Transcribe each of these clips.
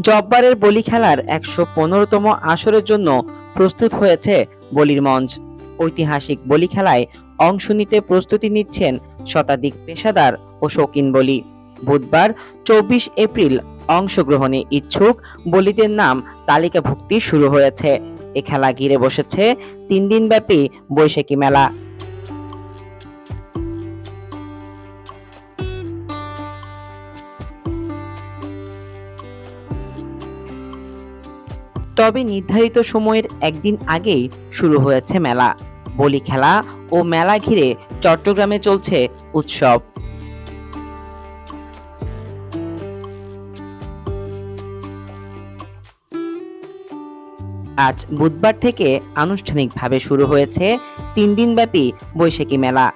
জব্বারের বলি খেলার একশো পনেরোতম আসরের জন্য প্রস্তুত হয়েছে বলির মঞ্চ ঐতিহাসিক বলি খেলায় অংশ নিতে প্রস্তুতি নিচ্ছেন শতাধিক পেশাদার ও শৌখিন বলি। বুধবার চব্বিশ এপ্রিল অংশগ্রহণে ইচ্ছুক বলিদের নাম তালিকাভুক্তি শুরু হয়েছে। এ খেলা ঘিরে বসেছে তিন দিনব্যাপী বৈশাখী মেলা। তবে নির্ধারিত সময়ের একদিন আগেই শুরু হয়েছে মেলা। বলি খেলা ও মেলা ঘিরে চট্টগ্রামে চলছে উৎসব। আজ বুধবার থেকে আনুষ্ঠানিকভাবে শুরু হয়েছে তিন দিনব্যাপী বৈশাখী মেলা।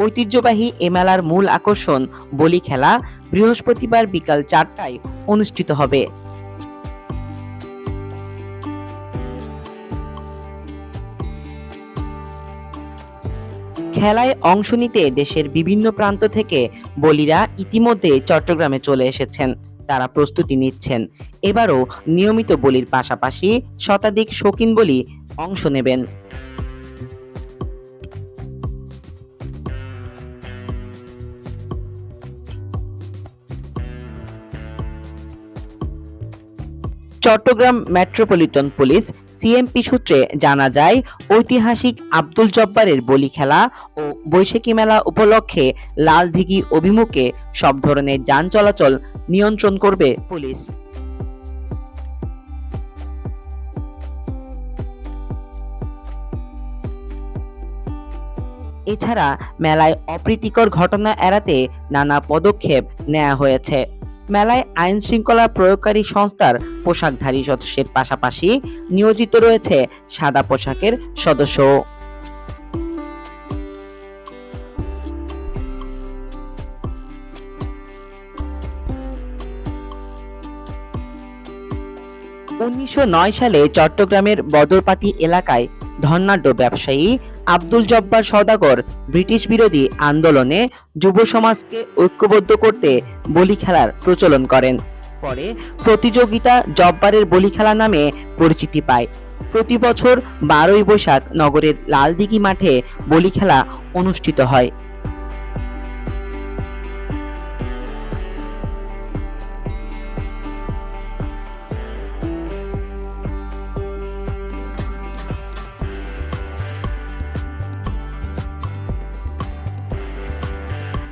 ঐতিহ্যবাহী এ মেলার মূল আকর্ষণ বলি খেলা বৃহস্পতিবার বিকাল চারটায় অনুষ্ঠিত হবে। খেলায় অংশ নিতে দেশের বিভিন্ন প্রান্ত থেকে বলিরা ইতিমধ্যে চট্টগ্রামে চলে এসেছেন। তারা প্রস্তুতি নিচ্ছেন। এবারও নিয়মিত বলির পাশাপাশি শতাধিক শৌখিন বলি অংশ নেবেন। চট্টগ্রাম মেট্রোপলিটন পুলিশ সিএমপি সূত্রে জানা যায়, ঐতিহাসিক আব্দুল জব্বারের বলি খেলা ও বৈশাখী মেলা উপলক্ষে লালদিঘি অভিমুখে সব ধরনের যান চলাচল নিয়ন্ত্রণ করবে পুলিশ। এছাড়া মেলায় অপ্রীতিকর ঘটনা এড়াতে নানা পদক্ষেপ নেওয়া হয়েছে। মেলায় আইন শৃঙ্খলা প্রয়োগকারী সংস্থার পোশাকধারী সদস্যের পাশাপাশি নিয়োজিত রয়েছে সাদা পোশাকের সদস্য। উনিশশো নয় সালে চট্টগ্রামের বদরপাতি এলাকায় ধর্নাঢ্য ব্যবসায়ী আব্দুল জব্বার সদাগর ব্রিটিশ বিরোধী আন্দোলনে যুব সমাজকে ঐক্যবদ্ধ করতে বলি খেলার প্রচলন করেন। পরে প্রতিযোগিতা জব্বারের বলি খেলা নামে পরিচিতি পায়। প্রতি বছর বারোই বৈশাখ নগরের লালদিঘি মাঠে বলি খেলা অনুষ্ঠিত হয়।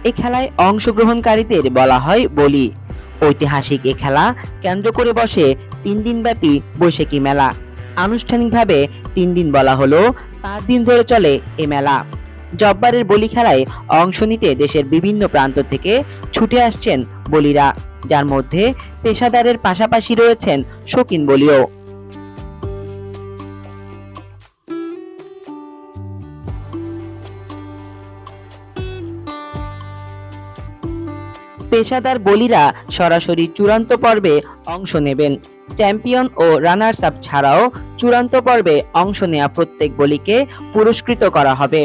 এ খেলায় অংশগ্রহণকারীদের বলা হয় বলি। ঐতিহাসিক এ খেলা কেন্দ্র করে বসে তিন দিনব্যাপী বৈশাখী মেলা। আনুষ্ঠানিকভাবে তিন দিন বলা হলো পাঁচ দিন ধরে চলে এ মেলা। জব্বারের বলি খেলায় অংশ নিতে দেশের বিভিন্ন প্রান্ত থেকে ছুটে আসছেন বলিরা। যার মধ্যে পেশাদারের পাশাপাশি রয়েছেন শৌখিন বলিও। পেশাদার বলিরা সরাসরি চূড়ান্ত পর্বে অংশ নেবেন। চ্যাম্পিয়ন ও রানার্স আপ ছাড়াও চূড়ান্ত পর্বে অংশ নেওয়া প্রত্যেক বলিকে পুরস্কৃত করা হবে।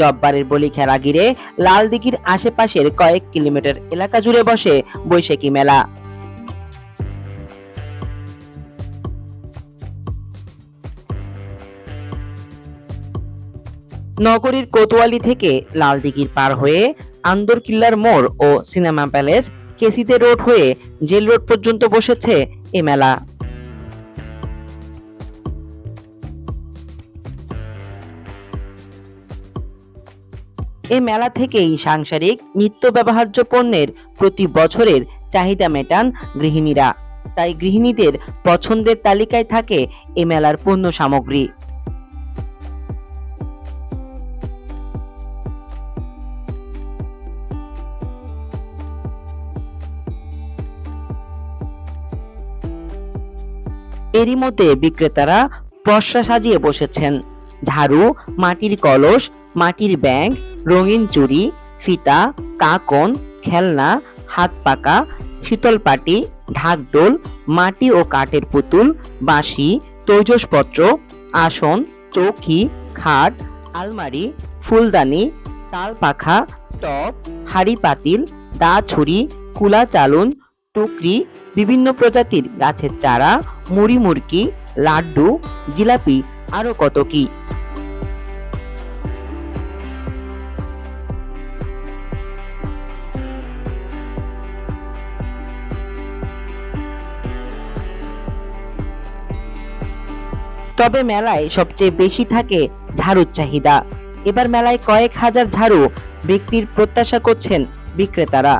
জব্বারের বলি খেলা ঘিরে লালদিঘির আশেপাশের কয়েক কিলোমিটার এলাকা জুড়ে বসে বৈশাখী মেলা। নগরীর কোতোয়ালি থেকে লালদিঘির পার হয়ে আন্দরকিল্লার মোড় ও সিনেমা প্যালেস কেসিতে রোড হয়ে জেল রোড পর্যন্ত বসেছে এ মেলা। এ মেলা থেকেই সাংসারিক নিত্য ব্যবহার্য পণ্যের প্রতি বছরের চাহিদা মেটান গৃহিণীরা। তাই গৃহিণীদের পছন্দের তালিকায় থাকে এ মেলার পণ্য সামগ্রী। এরই মধ্যে বিক্রেতারা পসরা সাজিয়ে বসেছেন। ঝাড়ু, মাটির কলস, মাটির ব্যাগ, রঙিন চুড়ি, ফিতা, কাকন, খেলনা, হাত পাকা শীতলপাটি ঢাকডোল মাটি ও কাঠের পুতুল, বাঁশি, তৈজসপত্র, আসন, চৌকি, খাট, আলমারি, ফুলদানি, তাল পাখা টপ হাড়ি পাতিল, দা ছুরি, কুলা চালুন টুকরি, বিভিন্ন প্রজাতির গাছের চারা, মুড়ি মুরকি লাড্ডু, জিলাপি, আরও কত কি। তবে মেলায় সবচেয়ে বেশি থাকে ঝাড়ুর চাহিদা। এবার মেলায় কয়েক হাজার ঝাড়ু বিক্রির প্রত্যাশা করছেন বিক্রেতারা।